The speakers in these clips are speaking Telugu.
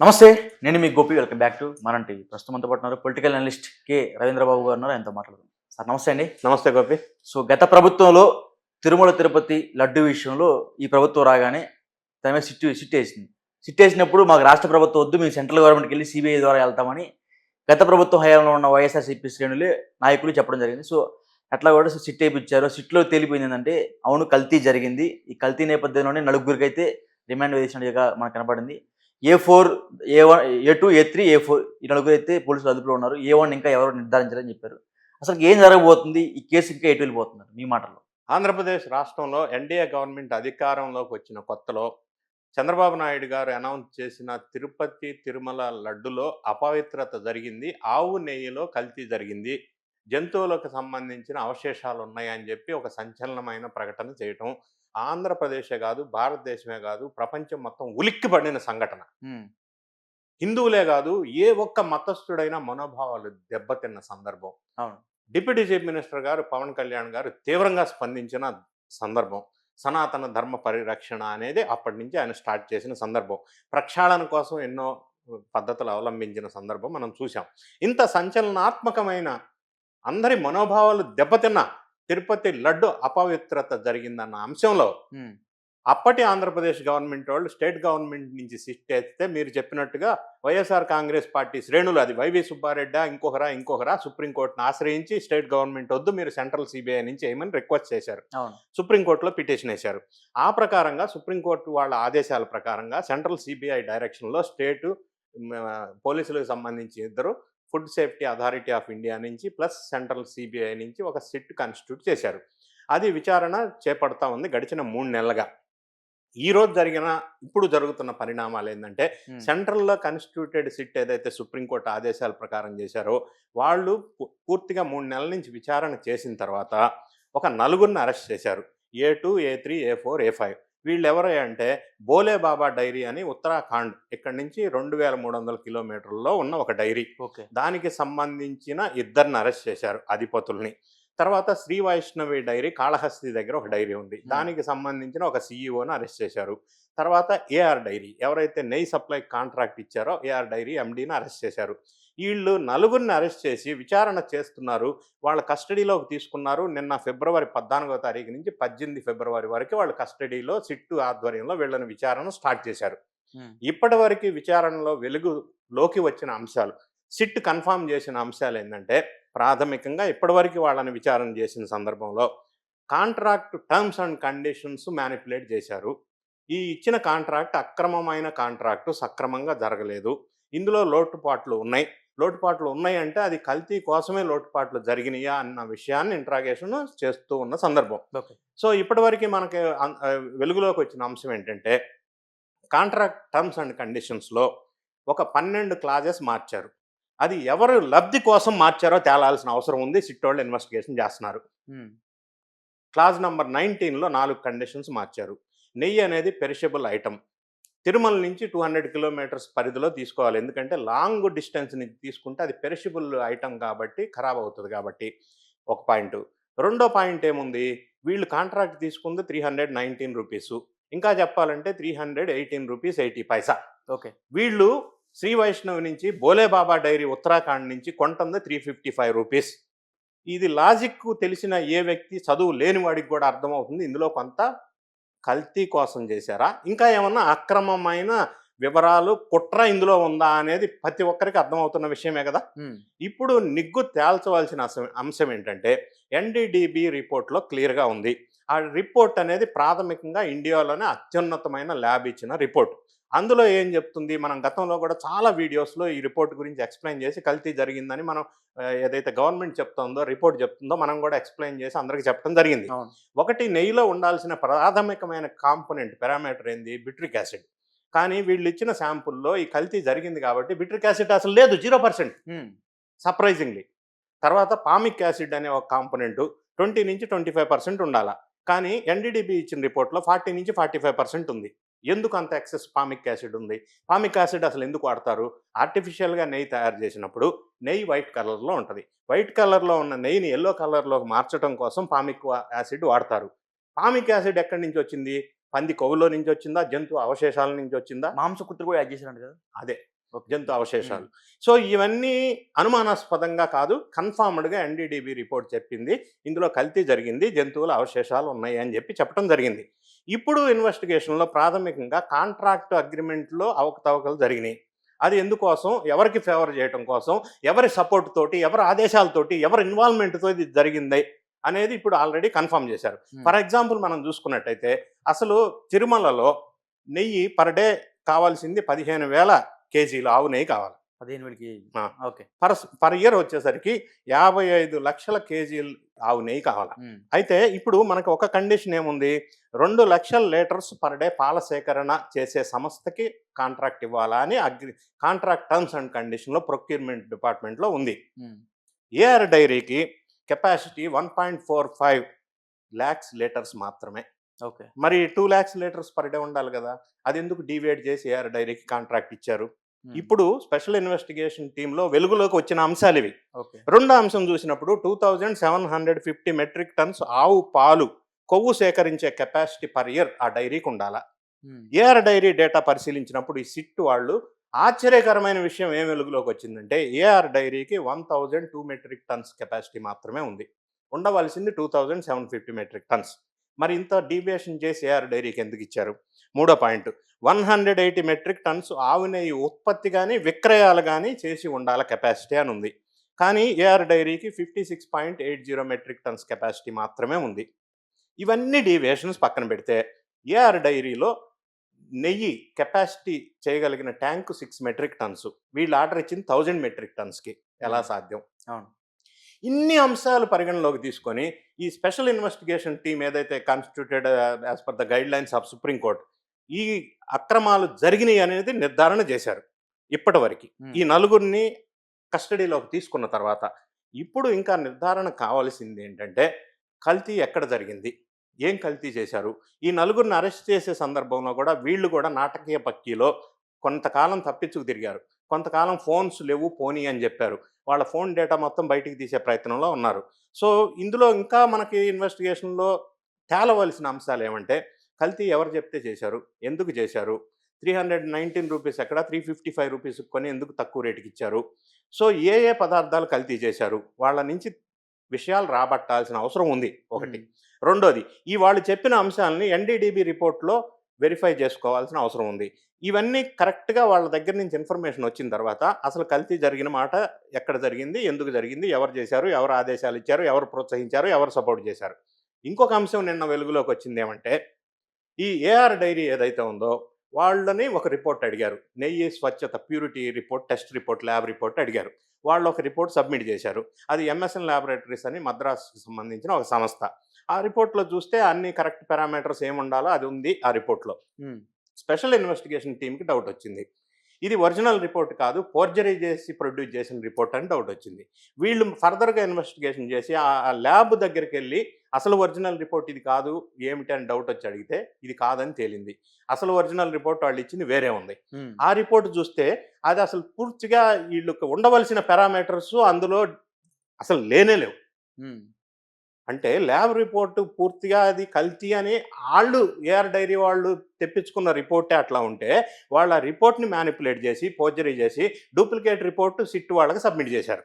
నమస్తే నేను మీ గోపి వెల్కమ్ బ్యాక్ టు మన టీవీ. ప్రస్తుతం అంతా పడుతున్నారు పొలిటికల్ అనలిస్ట్ కె రవీంద్రబాబు గారు ఉన్నారు ఆయనతో మాట్లాడుతున్నాం సార్ నమస్తే అండి. నమస్తే గోపి. సో గత ప్రభుత్వంలో తిరుమల తిరుపతి లడ్డు విషయంలో ఈ ప్రభుత్వం రాగానే దాని మీద సిట్ సిట్ వేసింది సిట్ వేసినప్పుడు మాకు రాష్ట్ర ప్రభుత్వం వద్దు మేము సెంట్రల్ గవర్నమెంట్కి వెళ్ళి సిబిఐ ద్వారా వెళ్తామని గత ప్రభుత్వం హయాంలో ఉన్న వైఎస్ఆర్సీపీ శ్రేణులే నాయకులు చెప్పడం జరిగింది. సో అట్లా కూడా సిట్ వేయించారు సిట్లో తేలిపోయింది ఏంటంటే అవును కల్తీ జరిగింది. ఈ కల్తీ నేపథ్యంలోనే నలుగురికి అయితే రిమాండ్ వేసినట్టుగా మనకు కనపడింది. A four A one A two A three A four ఈ నలుగురు అయితే పోలీసులు అదుపులో ఉన్నారు. ఏ వన్ ఇంకా ఎవరు నిర్ధారించారని చెప్పారు. అసలు ఏం జరగబోతుంది? ఈ కేసు ఇంకా ఎటు వెళ్ళిపోతున్నారు? మీ మాటల్లో. ఆంధ్రప్రదేశ్ రాష్ట్రంలో ఎన్డీఏ గవర్నమెంట్ అధికారంలోకి వచ్చిన కొత్తలో చంద్రబాబు నాయుడు గారు అనౌన్స్ చేసిన తిరుపతి తిరుమల లడ్డులో అపవిత్రత జరిగింది. ఆవు నెయ్యిలో కల్తీ జరిగింది. జంతువులకు సంబంధించిన అవశేషాలు ఉన్నాయని చెప్పి ఒక సంచలనమైన ప్రకటన చేయటం ఆంధ్రప్రదేశే కాదు భారతదేశమే కాదు ప్రపంచం మొత్తం ఉలిక్కి పడిన సంఘటన హిందువులే కాదు ఏ ఒక్క మతస్థుడైనా మనోభావాలు దెబ్బతిన్న సందర్భం. డిప్యూటీ చీఫ్ మినిస్టర్ గారు పవన్ కళ్యాణ్ గారు తీవ్రంగా స్పందించిన సందర్భం. సనాతన ధర్మ పరిరక్షణ అనేది అప్పటి నుంచి ఆయన స్టార్ట్ చేసిన సందర్భం. ప్రక్షాళన కోసం ఎన్నో పద్ధతులు అవలంబించిన సందర్భం మనం చూసాం ఇంత సంచలనాత్మకమైన అందరి మనోభావాలు దెబ్బతిన్న తిరుపతి లడ్డు అపవిత్రత జరిగిందన్న అంశంలో అప్పటి ఆంధ్రప్రదేశ్ గవర్నమెంట్ వాళ్ళు స్టేట్ గవర్నమెంట్ నుంచి సిట్ వేస్తే మీరు చెప్పినట్టుగా వైఎస్ఆర్ కాంగ్రెస్ పార్టీ శ్రేణులు అది వైవి సుబ్బారెడ్డి ఇంకొకరా ఇంకొకరా సుప్రీంకోర్టును ఆశ్రయించి స్టేట్ గవర్నమెంట్ వద్దు మీరు సెంట్రల్ సిబిఐ నుంచి ఏమని రిక్వెస్ట్ చేశారు. సుప్రీంకోర్టులో పిటిషన్ వేశారు. ఆ ప్రకారంగా సుప్రీంకోర్టు వాళ్ళ ఆదేశాల ప్రకారంగా సెంట్రల్ సిబిఐ డైరెక్షన్లో స్టేటు పోలీసులకు సంబంధించి ఇద్దరు food safety authority of India నుంచి ప్లస్ సెంట్రల్ సిబిఐ నుంచి ఒక సిట్ కాన్స్టిట్యూట్ చేశారు. అది విచారణ చేపడతా ఉంది గడిచిన మూడు నెలలుగా. ఈ రోజు జరిగిన ఇప్పుడు జరుగుతున్న పరిణామాలు ఏంటంటే సెంట్రల్లో కాన్స్టిట్యూటెడ్ సిట్ ఏదైతే సుప్రీంకోర్టు ఆదేశాల ప్రకారం చేశారో వాళ్ళు పూర్తిగా మూడు నెలల నుంచి విచారణ చేసిన తర్వాత ఒక నలుగురిని అరెస్ట్ చేశారు. A two A three A four A five. వీళ్ళు ఎవరై అంటే బోలే బాబా డైరీ అని ఉత్తరాఖండ్ ఇక్కడి నుంచి రెండు వేల మూడు వందల కిలోమీటర్లలో ఉన్న ఒక డైరీ. ఓకే. దానికి సంబంధించిన ఇద్దరిని అరెస్ట్ చేశారు అధిపతుల్ని. తర్వాత శ్రీ వైష్ణవి డైరీ కాళహస్తి దగ్గర ఒక డైరీ ఉంది. దానికి సంబంధించిన ఒక సీఈఓని అరెస్ట్ చేశారు. తర్వాత ఏఆర్ డైరీ ఎవరైతే నెయ్యి సప్లై కాంట్రాక్ట్ ఇచ్చారో ఏఆర్ డైరీ ఎండీని అరెస్ట్ చేశారు. వీళ్ళు నలుగురిని అరెస్ట్ చేసి విచారణ చేస్తున్నారు. వాళ్ళ కస్టడీలోకి తీసుకున్నారు. నిన్న ఫిబ్రవరి పద్నాలుగో తారీఖు నుంచి పద్దెనిమిది ఫిబ్రవరి వరకు వాళ్ళ కస్టడీలో సిట్టు ఆధ్వర్యంలో వీళ్ళని విచారణ స్టార్ట్ చేశారు. ఇప్పటి వరకు విచారణలో వెలుగులోకి వచ్చిన అంశాలు సిట్ కన్ఫామ్ చేసిన అంశాలు ఏంటంటే ప్రాథమికంగా ఇప్పటివరకు వాళ్ళని విచారణ చేసిన సందర్భంలో contract terms and conditions manipulate చేశారు. ఈ ఇచ్చిన కాంట్రాక్ట్ అక్రమమైన కాంట్రాక్టు సక్రమంగా జరగలేదు. ఇందులో లోటుపాట్లు ఉన్నాయి. లోటుపాట్లు ఉన్నాయి అంటే అది కల్తీ కోసమే లోటుపాట్లు జరిగినాయా అన్న విషయాన్ని ఇంట్రాగేషన్ చేస్తూ ఉన్న సందర్భం. ఓకే. సో ఇప్పటివరకు మనకి వెలుగులోకి వచ్చిన అంశం ఏంటంటే కాంట్రాక్ట్ టర్మ్స్ అండ్ కండిషన్స్లో ఒక పన్నెండు క్లాజెస్ మార్చారు. అది ఎవరు లబ్ధి కోసం మార్చారో తేలాల్సిన అవసరం ఉంది. సిట్టోళ్ళు ఇన్వెస్టిగేషన్ చేస్తున్నారు. క్లాజ్ నెంబర్ నైన్టీన్లో నాలుగు కండిషన్స్ మార్చారు. నెయ్యి అనేది పెరిషబుల్ ఐటమ్ తిరుమల నుంచి టూ హండ్రెడ్ కిలోమీటర్స్ పరిధిలో తీసుకోవాలి. ఎందుకంటే లాంగ్ డిస్టెన్స్ నుంచి తీసుకుంటే అది పెరిషబుల్ ఐటమ్ కాబట్టి ఖరాబ్ అవుతుంది కాబట్టి ఒక పాయింట్. రెండో పాయింట్ ఏముంది? వీళ్ళు కాంట్రాక్ట్ తీసుకుంది త్రీ హండ్రెడ్ నైన్టీన్ రూపీస్. ఇంకా చెప్పాలంటే three hundred eighteen rupees eighty paisa. Okay. వీళ్ళు శ్రీ వైష్ణవ్ నుంచి బోలే బాబా డైరీ ఉత్తరాఖండ్ నుంచి కొంటుంది త్రీ ఫిఫ్టీ ఫైవ్ రూపీస్. ఇది లాజిక్ తెలిసిన ఏ వ్యక్తి చదువు లేని వాడికి కూడా అర్థమవుతుంది. ఇందులో కొంత కల్తీ కోసం చేశారా? ఇంకా ఏమన్నా అక్రమమైన వివరాలు కుట్ర ఇందులో ఉందా అనేది ప్రతి ఒక్కరికి అర్థమవుతున్న విషయమే కదా? ఇప్పుడు నిగ్గు తేల్చవలసిన అస- అంశం ఏంటంటే ఎన్డీడీబీ రిపోర్ట్లో క్లియర్గా ఉంది. ఆ రిపోర్ట్ అనేది ప్రాథమికంగా ఇండియాలోనే అత్యున్నతమైన ల్యాబ్ ఇచ్చిన రిపోర్ట్. అందులో ఏం చెప్తుంది? మనం గతంలో కూడా చాలా వీడియోస్లో ఈ రిపోర్ట్ గురించి ఎక్స్ప్లెయిన్ చేసి కల్తీ జరిగిందని మనం ఏదైతే గవర్నమెంట్ చెప్తుందో రిపోర్ట్ చెప్తుందో మనం కూడా ఎక్స్ప్లెయిన్ చేసి అందరికీ చెప్పడం జరిగింది. ఒకటి నెయ్యిలో ఉండాల్సిన ప్రాథమికమైన కాంపోనెంట్ పారామీటర్ ఏంది? Butyric acid. కానీ వీళ్ళు ఇచ్చిన శాంపుల్లో ఈ కల్తీ జరిగింది కాబట్టి బిట్రిక్ యాసిడ్ అసలు లేదు జీరో పర్సెంట్. సర్ప్రైజింగ్లీ. తర్వాత పామిక్ యాసిడ్ అనే ఒక కాంపోనెంట్ ట్వంటీ నుంచి ట్వంటీ ఫైవ్ పర్సెంట్ ఉండాలా. కానీ ఎన్డీడీబీ ఇచ్చిన రిపోర్ట్లో ఫార్టీ నుంచి ఫార్టీ ఫైవ్ పర్సెంట్ ఉంది. ఎందుకు అంత ఎక్సెస్ పామిక్ యాసిడ్ ఉంది? పామిక్ యాసిడ్ అసలు ఎందుకు వాడతారు? ఆర్టిఫిషియల్గా నెయ్యి తయారు చేసినప్పుడు నెయ్యి వైట్ కలర్లో ఉంటుంది. వైట్ కలర్లో ఉన్న నెయ్యిని ఎల్లో కలర్లోకి మార్చడం కోసం పామిక్ యాసిడ్ వాడతారు. పామిక్ యాసిడ్ ఎక్కడి నుంచి వచ్చింది? పంది కొవ్వులో నుంచి వచ్చిందా? జంతు అవశేషాల నుంచి వచ్చిందా? మాంసకుత్తులు కూడా యాడ్ చేశారంట కదా? అదే జంతు అవశేషాలు. సో ఇవన్నీ అనుమానాస్పదంగా కాదు కన్ఫామ్డ్గా ఎన్డీడీబీ రిపోర్ట్ చెప్పింది. ఇందులో కల్తీ జరిగింది జంతువుల అవశేషాలు ఉన్నాయి అని చెప్పి చెప్పడం జరిగింది. ఇప్పుడు ఇన్వెస్టిగేషన్లో ప్రాథమికంగా కాంట్రాక్ట్ అగ్రిమెంట్లో అవకతవకలు జరిగినాయి. అది ఎందుకోసం? ఎవరికి ఫేవర్ చేయడం కోసం? ఎవరి సపోర్ట్ తోటి? ఎవరి ఆదేశాలతోటి ఎవరి ఇన్వాల్వ్మెంట్తో ఇది జరిగింది? అనేది ఇప్పుడు ఆల్రెడీ కన్ఫర్మ్ చేశారు. Hmm. ఫర్ ఎగ్జాంపుల్ మనం చూసుకున్నట్టయితే అసలు తిరుమలలో నెయ్యి పర్ డే కావాల్సింది పదిహేను వేల కేజీలు ఆవు నెయ్యి కావాలి. పదిహేను వేలకి ఆ. ఓకే. పర్ పర్ ఇయర్ వచ్చేసరికి యాభై ఐదు లక్షల కేజీలు ఆవు నెయ్యి కావాలి. అయితే ఇప్పుడు మనకు ఒక కండిషన్ ఏముంది? రెండు లక్షల లీటర్స్ పర్ డే పాల సేకరణ చేసే సంస్థకి కాంట్రాక్ట్ ఇవ్వాలా అని అగ్రి కాంట్రాక్ట్ టర్మ్స్ అండ్ కండిషన్లో ప్రొక్యూర్మెంట్ డిపార్ట్మెంట్లో ఉంది. ఏఆర్ డైరీకి capacity one point four five lakhs litres మాత్రమే. ఓకే. మరి two lakhs litres per day ఉండాలి కదా. అది ఎందుకు డివేట్ చేసి ఏఆర్ డైరీకి కాంట్రాక్ట్ ఇచ్చారు? ఇప్పుడు స్పెషల్ ఇన్వెస్టిగేషన్ టీంలో వెలుగులోకి వచ్చిన అంశాలు ఇవి. రెండో అంశం చూసినప్పుడు two thousand seven hundred fifty metric tons ఆవు పాలు కొవ్వు సేకరించే కెపాసిటీ పర్ ఇయర్ ఆ డైరీకి ఉండాలా? ఏఆర్ డైరీ డేటా పరిశీలించినప్పుడు ఈ సిట్ వాళ్ళు ఆశ్చర్యకరమైన విషయం ఏం వెలుగులోకి వచ్చిందంటే ఏఆర్ డైరీకి one thousand two metric tons capacity మాత్రమే ఉంది. ఉండవలసింది two thousand seven fifty metric tons. మరి ఇంత డీవియేషన్ చేసి ఏఆర్ డైరీకి ఎందుకు ఇచ్చారు? మూడో point. One hundred eighty metric tons ఆవు నెయ్యి ఉత్పత్తి కానీ విక్రయాలు కానీ చేసి ఉండాల కెపాసిటీ అని ఉంది. కానీ ఏఆర్ డైరీకి fifty six point eight zero metric tons capacity మాత్రమే ఉంది. ఇవన్నీ డీవియేషన్స్ పక్కన పెడితే ఏఆర్ డైరీలో నెయ్యి కెపాసిటీ చేయగలిగిన ట్యాంకు సిక్స్ మెట్రిక్ టన్స్ వీళ్ళు ఆర్డర్ ఇచ్చింది థౌజండ్ మెట్రిక్ టన్స్కి. ఎలా సాధ్యం? అవును. ఇన్ని అంశాలు పరిగణలోకి తీసుకొని ఈ స్పెషల్ ఇన్వెస్టిగేషన్ టీం ఏదైతే constituted as per the guidelines of supreme court ఈ అక్రమాలు జరిగినాయి అనేది నిర్ధారణ చేశారు ఇప్పటివరకు. ఈ నలుగురిని కస్టడీలోకి తీసుకున్న తర్వాత ఇప్పుడు ఇంకా నిర్ధారణ కావాల్సింది ఏంటంటే కల్తీ ఎక్కడ జరిగింది? ఏం కల్తీ చేశారు? ఈ నలుగురిని అరెస్ట్ చేసే సందర్భంలో కూడా వీళ్ళు కూడా నాటకీయ పక్కీలో కొంతకాలం తప్పించుకు తిరిగారు. కొంతకాలం ఫోన్స్ లేవు పోనీ అని చెప్పారు. వాళ్ళ ఫోన్ డేటా మొత్తం బయటికి తీసే ప్రయత్నంలో ఉన్నారు. సో ఇందులో ఇంకా మనకి ఇన్వెస్టిగేషన్లో తేలవలసిన అంశాలు ఏమంటే కల్తీ ఎవరు చెప్తే చేశారు? ఎందుకు చేశారు? త్రీ హండ్రెడ్ నైన్టీన్ రూపీస్ ఎక్కడ? త్రీ ఫిఫ్టీ ఫైవ్ రూపీస్ కొని ఎందుకు తక్కువ రేటుకి ఇచ్చారు? సో ఏ ఏ పదార్థాలు కల్తీ చేశారు? వాళ్ళ నుంచి విషయాలు రాబట్టాల్సిన అవసరం ఉంది ఒకటి. రెండోది ఈ వాళ్ళు చెప్పిన అంశాలని ఎన్డీడీబీ రిపోర్ట్లో వెరిఫై చేసుకోవాల్సిన అవసరం ఉంది. ఇవన్నీ కరెక్ట్గా వాళ్ళ దగ్గర నుంచి ఇన్ఫర్మేషన్ వచ్చిన తర్వాత అసలు కల్తీ జరిగిన మాట ఎక్కడ జరిగింది? ఎందుకు జరిగింది? ఎవరు చేశారు? ఎవరు ఆదేశాలు ఇచ్చారు? ఎవరు ప్రోత్సహించారు? ఎవరు సపోర్ట్ చేశారు? ఇంకొక అంశం నిన్న వెలుగులోకి వచ్చింది ఏమంటే ఈ ఏఆర్ డైరీ ఏదైతే ఉందో వాళ్ళని ఒక రిపోర్ట్ అడిగారు. నెయ్యి స్వచ్ఛత purity report test report lab report అడిగారు. వాళ్ళు ఒక రిపోర్ట్ సబ్మిట్ చేశారు. అది ఎంఎస్ఎన్ ల్యాబొరేటరీస్ అని మద్రాసుకి సంబంధించిన ఒక సంస్థ. ఆ రిపోర్ట్లో చూస్తే అన్ని కరెక్ట్ పారామీటర్స్ ఏమి ఉండాలో అది ఉంది ఆ రిపోర్ట్లో. స్పెషల్ ఇన్వెస్టిగేషన్ టీంకి డౌట్ వచ్చింది. ఇది ఒరిజినల్ రిపోర్ట్ కాదు ఫోర్జరీ చేసి ప్రొడ్యూస్ చేసిన రిపోర్ట్ అని డౌట్ వచ్చింది. వీళ్ళు ఫర్దర్గా ఇన్వెస్టిగేషన్ చేసి ఆ ల్యాబ్ దగ్గరికి వెళ్ళి అసలు ఒరిజినల్ రిపోర్ట్ ఇది కాదు ఏమిటి అని డౌట్ వచ్చి అడిగితే ఇది కాదని తేలింది. అసలు ఒరిజినల్ రిపోర్ట్ వాళ్ళు ఇచ్చింది వేరే ఉంది. ఆ రిపోర్ట్ చూస్తే అది అసలు పూర్తిగా వీళ్ళకి ఉండవలసిన పారామీటర్స్ అందులో అసలు లేనే లేవు. అంటే ల్యాబ్ రిపోర్టు పూర్తిగా అది కల్తీ అని వాళ్ళు ఏఆర్ డైరీ వాళ్ళు తెప్పించుకున్న రిపోర్టే అట్లా ఉంటే వాళ్ళ ఆ రిపోర్ట్ని మ్యానిపులేట్ చేసి పోర్జరీ చేసి డూప్లికేట్ రిపోర్టు సిట్ వాళ్ళకి సబ్మిట్ చేశారు.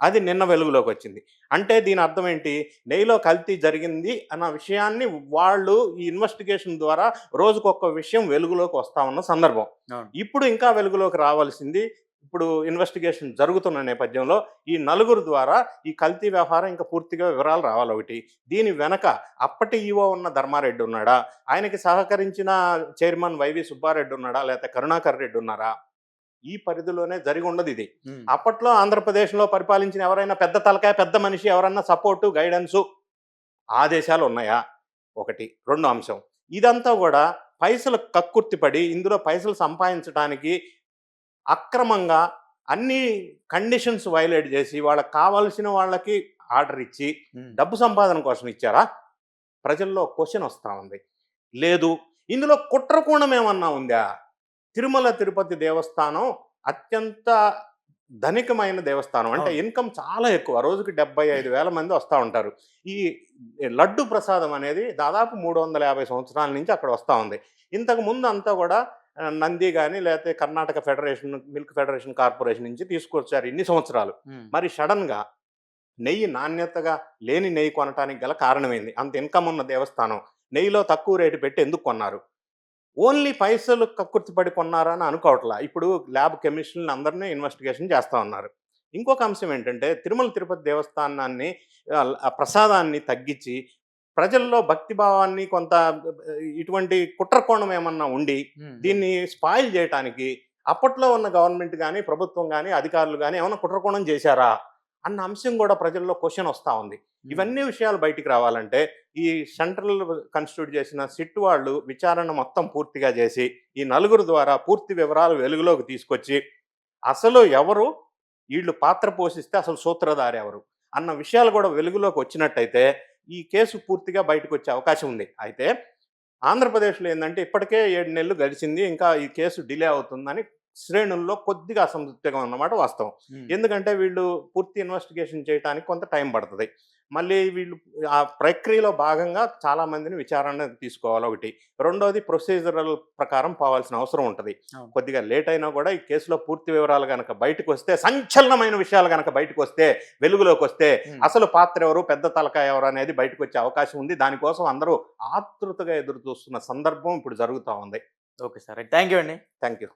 అది నిన్న వెలుగులోకి వచ్చింది. అంటే దీని అర్థం ఏంటి? నెయ్యిలో కల్తీ జరిగింది అన్న విషయాన్ని వాళ్ళు ఈ ఇన్వెస్టిగేషన్ ద్వారా రోజుకొక విషయం వెలుగులోకి వస్తా ఉన్న సందర్భం. ఇప్పుడు ఇంకా వెలుగులోకి రావాల్సింది ఇప్పుడు ఇన్వెస్టిగేషన్ జరుగుతున్న నేపథ్యంలో ఈ నలుగురు ద్వారా ఈ కల్తీ వ్యవహారం ఇంకా పూర్తిగా వివరాలు రావాలి ఒకటి. దీని వెనక అప్పటి ఈవో ఉన్న ధర్మారెడ్డి ఉన్నాడా? ఆయనకి సహకరించిన చైర్మన్ వైవి సుబ్బారెడ్డి ఉన్నాడా? లేకపోతే కరుణాకర్ రెడ్డి ఉన్నారా? ఈ పరిధిలోనే జరిగి ఉండదు ఇది. అప్పట్లో ఆంధ్రప్రదేశ్లో పరిపాలించిన ఎవరైనా పెద్ద తలకాయ పెద్ద మనిషి ఎవరన్నా సపోర్టు గైడెన్సు ఆదేశాలు ఉన్నాయా? ఒకటి. రెండు అంశం. ఇదంతా కూడా పైసలు కక్కుర్తిపడి ఇందులో పైసలు సంపాదించడానికి అక్రమంగా అన్ని కండిషన్స్ వైలేట్ చేసి వాళ్ళకి కావాల్సిన వాళ్ళకి ఆర్డర్ ఇచ్చి డబ్బు సంపాదన కోసం ఇచ్చారా? ప్రజల్లో క్వశ్చన్ వస్తూ ఉంది. లేదు. ఇందులో కుట్రకోణం ఏమన్నా ఉందా? తిరుమల తిరుపతి దేవస్థానం అత్యంత ధనికమైన దేవస్థానం. అంటే. ఇన్కమ్ చాలా ఎక్కువ. రోజుకి డెబ్బై ఐదు వేల మంది వస్తూ ఉంటారు. ఈ లడ్డు ప్రసాదం అనేది దాదాపు మూడు వందల యాభై సంవత్సరాల నుంచి అక్కడ వస్తూ ఉంది. ఇంతకు ముందు అంతా కూడా నంది కానీ లేకపోతే Karnataka federation milk federation corporation నుంచి తీసుకొచ్చారు ఇన్ని సంవత్సరాలు. మరి సడన్గా నెయ్యి నాణ్యతగా లేని నెయ్యి కొనటానికి గల కారణమైంది? అంత ఇన్కమ్ ఉన్న దేవస్థానం నెయ్యిలో తక్కువ రేటు పెట్టి ఎందుకు కొన్నారు? ఓన్లీ పైసలు కక్కుర్తిపడి కొన్నారా అని అనుకోవట్లా. ఇప్పుడు ల్యాబ్ కెమిస్ట్రీని అందరినీ ఇన్వెస్టిగేషన్ చేస్తూ ఉన్నారు. ఇంకొక అంశం ఏంటంటే తిరుమల తిరుపతి దేవస్థానాన్ని ప్రసాదాన్ని తగ్గించి ప్రజల్లో భక్తి భావాన్ని కొంత ఇటువంటి కుట్రకోణం ఏమన్నా ఉండి. దీన్ని స్పాయిల్ చేయడానికి అప్పట్లో ఉన్న గవర్నమెంట్ కానీ ప్రభుత్వం కానీ అధికారులు కానీ ఏమైనా కుట్రకోణం చేశారా అన్న అంశం కూడా ప్రజల్లో క్వశ్చన్ వస్తూ ఉంది. ఇవన్నీ విషయాలు బయటికి రావాలంటే ఈ సెంట్రల్ కన్స్టిట్యూట్ చేసిన సిట్ వాళ్ళు విచారణ మొత్తం పూర్తిగా చేసి ఈ నలుగురు ద్వారా పూర్తి వివరాలు వెలుగులోకి తీసుకొచ్చి అసలు ఎవరు? వీళ్ళు పాత్ర పోషిస్తే అసలు సూత్రధారి ఎవరు? అన్న విషయాలు కూడా వెలుగులోకి వచ్చినట్టయితే ఈ కేసు పూర్తిగా బయటకు వచ్చే అవకాశం ఉంది. అయితే ఆంధ్రప్రదేశ్లో ఏంటంటే ఇప్పటికే ఏడు నెలలు గడిచింది. ఇంకా ఈ కేసు డిలే అవుతుందని శ్రేణుల్లో కొద్దిగా అసంతృప్తిగా ఉన్నమాట వాస్తవం. ఎందుకంటే వీళ్ళు పూర్తి ఇన్వెస్టిగేషన్ చేయడానికి కొంత టైం పడుతుంది. మళ్ళీ వీళ్ళు ఆ ప్రక్రియలో భాగంగా చాలా మందిని విచారణ తీసుకోవాలి ఒకటి. రెండోది ప్రొసీజరల్ ప్రకారం పోవాల్సిన అవసరం ఉంటుంది. కొద్దిగా లేట్ అయినా కూడా ఈ కేసులో పూర్తి వివరాలు కనుక బయటకు వస్తే సంచలనమైన విషయాలు కనుక బయటకు వస్తే వెలుగులోకి వస్తే. అసలు పాత్ర ఎవరు పెద్ద తలకాయ ఎవరు అనేది బయటకు వచ్చే అవకాశం ఉంది. దానికోసం అందరూ ఆతృతగా ఎదురు చూస్తున్న సందర్భం ఇప్పుడు జరుగుతూ ఉంది. Okay sir. థ్యాంక్ యూ అండి. Thank you